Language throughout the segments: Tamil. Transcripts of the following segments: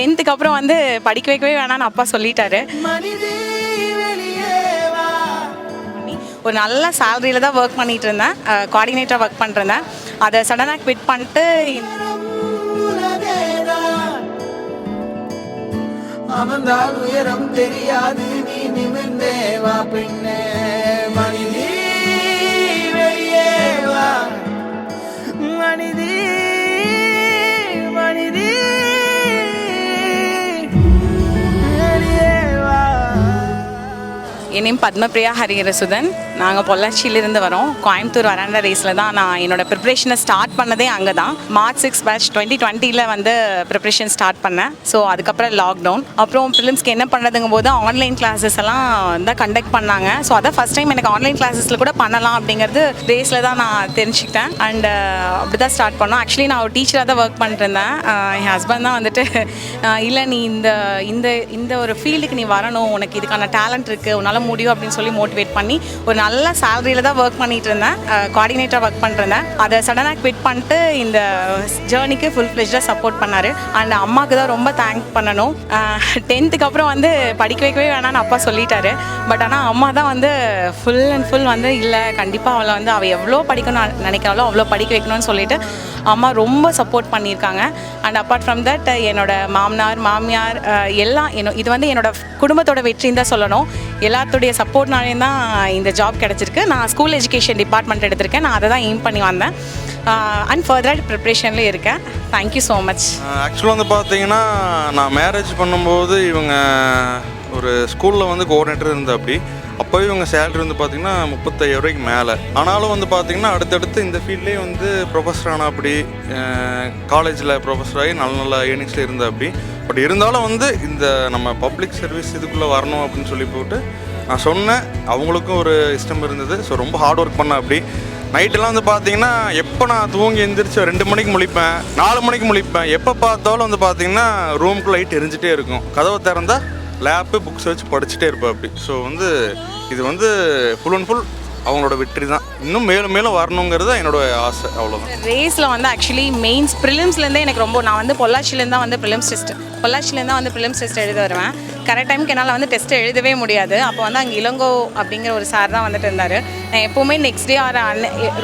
டென்த்துக்கு அப்புறம் வந்து படிக்க வைக்கவே வேணாம்னு அப்பா சொல்லிட்டாரு. ஒரு நல்ல சேலரியில் தான் ஒர்க் பண்ணிட்டு இருந்தேன். கோஆர்டினேட்டராக ஒர்க் பண்ணிருந்தேன் அதை சடனாக குவிட் பண்ணிட்டு உனதேதான். அமர்ந்தால் உயரம் தெரியாது நீ நிமிர்ந்தேவா வா என் நேம் பத்மபிரியா ஹரிஹரசுதன். நாங்கள் பொள்ளாச்சியிலிருந்து வரோம். கோயம்புத்தூர் வராண்ட ரேஸில் தான் நான் என்னோட ப்ரிப்ரேஷனை ஸ்டார்ட் பண்ணதே அங்கே தான். மார்ச் சிக்ஸ் பேட்ச் டுவெண்ட்டி டுவெண்ட்டியில் வந்து ப்ரிப்ரேஷன் ஸ்டார்ட் பண்ணேன். ஸோ அதுக்கப்புறம் லாக்டவுன் அப்புறம் ஃபிலிம்ஸ்க்கு என்ன பண்ணுறதுங்கும் போது ஆன்லைன் கிளாஸஸ் எல்லாம் தான் கண்டக்ட் பண்ணாங்க. ஸோ அதை ஃபஸ்ட் டைம் எனக்கு ஆன்லைன் கிளாஸஸில் கூட பண்ணலாம் அப்படிங்கிறது ரேஸில் தான் நான் தெரிஞ்சுக்கிட்டேன். அண்ட் அப்படி தான் ஸ்டார்ட் பண்ணோம். ஆக்சுவலி நான் ஒரு டீச்சராக தான் ஒர்க் பண்ணிருந்தேன் என் ஹஸ்பண்ட் தான் வந்துட்டு இல்லை நீ இந்த இந்த இந்த ஒரு ஃபீல்டுக்கு நீ வரணும். உனக்கு இதுக்கான டேலண்ட் இருக்குது உன்னால் முடியும் அப்படின்னு சொல்லி மோட்டிவேட் பண்ணி ஒரு நல்ல சேலரியில் தான் ஒர்க் பண்ணிட்டு இருந்தேன் கோஆர்டினேட்டராக ஒர்க் பண்ணிருந்தேன் அதை சடனாக குவிட் பண்ணிட்டு இந்த ஜேர்னிக்கு ஃபுல் ஃப்ளெஜ்டாக சப்போர்ட் பண்ணார். அண்ட் அம்மாவுக்கு தான் ரொம்ப தேங்க் பண்ணணும். டென்த்துக்கு அப்புறம் வந்து படிக்க வைக்கவே வேணாம்னு அப்பா சொல்லிட்டாரு. பட் ஆனால் அம்மா தான் வந்து ஃபுல் அண்ட் ஃபுல் வந்து இல்லை கண்டிப்பாக அவளை வந்து அவள் எவ்வளோ படிக்கணும் நினைக்கிறாளோ அவ்வளோ படிக்க வைக்கணும்னு சொல்லிட்டு அம்மா ரொம்ப சப்போர்ட் பண்ணியிருக்காங்க. அண்ட் அப்பார்ட் ஃப்ரம் தட் என்னோட மாமனார் மாமியார் எல்லாம் என்ன இது வந்து என்னோட குடும்பத்தோட வெற்றின்னு தான் சொல்லணும். எல்லாத்துடைய சப்போர்ட்னாலேயும் தான் இந்த ஜாப் கிடச்சிருக்கு. நான் ஸ்கூல் எஜுகேஷன் டிபார்ட்மெண்ட் எடுத்திருக்கேன். நான் அதை தான் எய்ம் பண்ணி வந்தேன். அண்ட் ஃபர்தராக ப்ரிப்ரேஷன்லேயும் இருக்கேன். தேங்க்யூ ஸோ மச் ஆக்சுவலாக வந்து பார்த்தீங்கன்னா நான் மேரேஜ் பண்ணும்போது இவங்க ஒரு ஸ்கூலில் வந்து கோஆர்டினேட்டர் இருந்த அப்படி அப்போ இவங்க சேலரி வந்து பார்த்திங்கன்னா முப்பத்தாயிரம் ரூபாய்க்கு மேலே. ஆனாலும் வந்து பார்த்திங்கன்னா அடுத்தடுத்து இந்த ஃபீல்ட்லேயே வந்து ப்ரொஃபஸர் ஆனால் அப்படி காலேஜில் ப்ரொஃபஸர் ஆகி நல்ல நல்ல ஏர்னிங்ஸில் இருந்த அப்படி பட் இருந்தாலும் வந்து இந்த நம்ம பப்ளிக் சர்வீஸ் இதுக்குள்ளே வரணும் அப்படின்னு சொல்லி போட்டு நான் சொன்னேன். அவங்களுக்கும் ஒரு இஷ்டம் இருந்தது. ஸோ ரொம்ப ஹார்ட் ஒர்க் பண்ண அப்படி நைட்டெல்லாம் வந்து பார்த்தீங்கன்னா எப்போ நான் தூங்கி எந்திரிச்சு ரெண்டு மணிக்கு முழிப்பேன் நாலு மணிக்கு முழிப்பேன். எப்போ பார்த்தாலும் வந்து பார்த்தீங்கன்னா ரூமுக்கு லைட் எரிஞ்சிட்டே இருக்கும். கதவை திறந்தா லேப்பு புக்ஸ் வச்சு படிச்சுட்டே இருப்பேன் அப்படி. ஸோ வந்து இது வந்து ஃபுல் அண்ட் ஃபுல் அவங்களோட வெற்றி தான். இன்னும் மேலும் மேலும் வரணுங்கிறது என்னோட ஆசை அவ்வளோதான் ரேஸில் வந்து ஆக்சுவலி மெயின்ஸ் ப்ரிலிம்ஸ்லேருந்தே எனக்கு ரொம்ப நான் வந்து பொள்ளாச்சிலேருந்து தான் வந்து ப்ரிலிம்ஸ் டெஸ்ட் பொள்ளாச்சிலேருந்து தான் வந்து ப்ரிலிம்ஸ் டெஸ்ட் எழுத வருவேன். கரெக்ட் டைமுக்கு என்னால் வந்து டெஸ்ட் எழுதவே முடியாது. அப்போ வந்து அங்கே இளங்கோ அப்படிங்கிற ஒரு சார் தான் வந்துட்டு இருந்தார். நான் எப்போவுமே நெக்ஸ்ட் டே ஆர்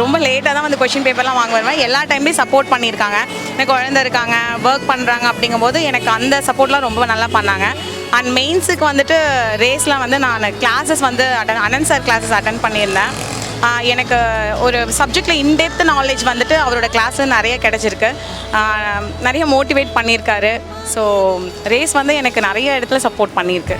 ரொம்ப லேட்டாக தான் வந்து கொஷின் பேப்பர்லாம் வாங்க வருவேன் எல்லா டைம்லேயும் சப்போர்ட் பண்ணியிருக்காங்க. எனக்கு குழந்த இருக்காங்க ஒர்க் பண்ணுறாங்க அப்படிங்கும்போது எனக்கு அந்த சப்போர்ட்லாம் ரொம்ப நல்லா பண்ணாங்க. அண்ட் மெயின்ஸுக்கு வந்துட்டு ரேஸில் வந்து நான் கிளாஸஸ் வந்து attend Anand sir classes attend பண்ணியிருந்தேன். எனக்கு ஒரு சப்ஜெக்டில் இன்டெப்த் நாலேஜ் வந்துட்டு அவரோட கிளாஸு நிறைய கிடச்சிருக்கு. நிறைய மோட்டிவேட் பண்ணியிருக்காரு. ஸோ ரேஸ் வந்து எனக்கு நிறைய இடத்துல சப்போர்ட் பண்ணியிருக்கு.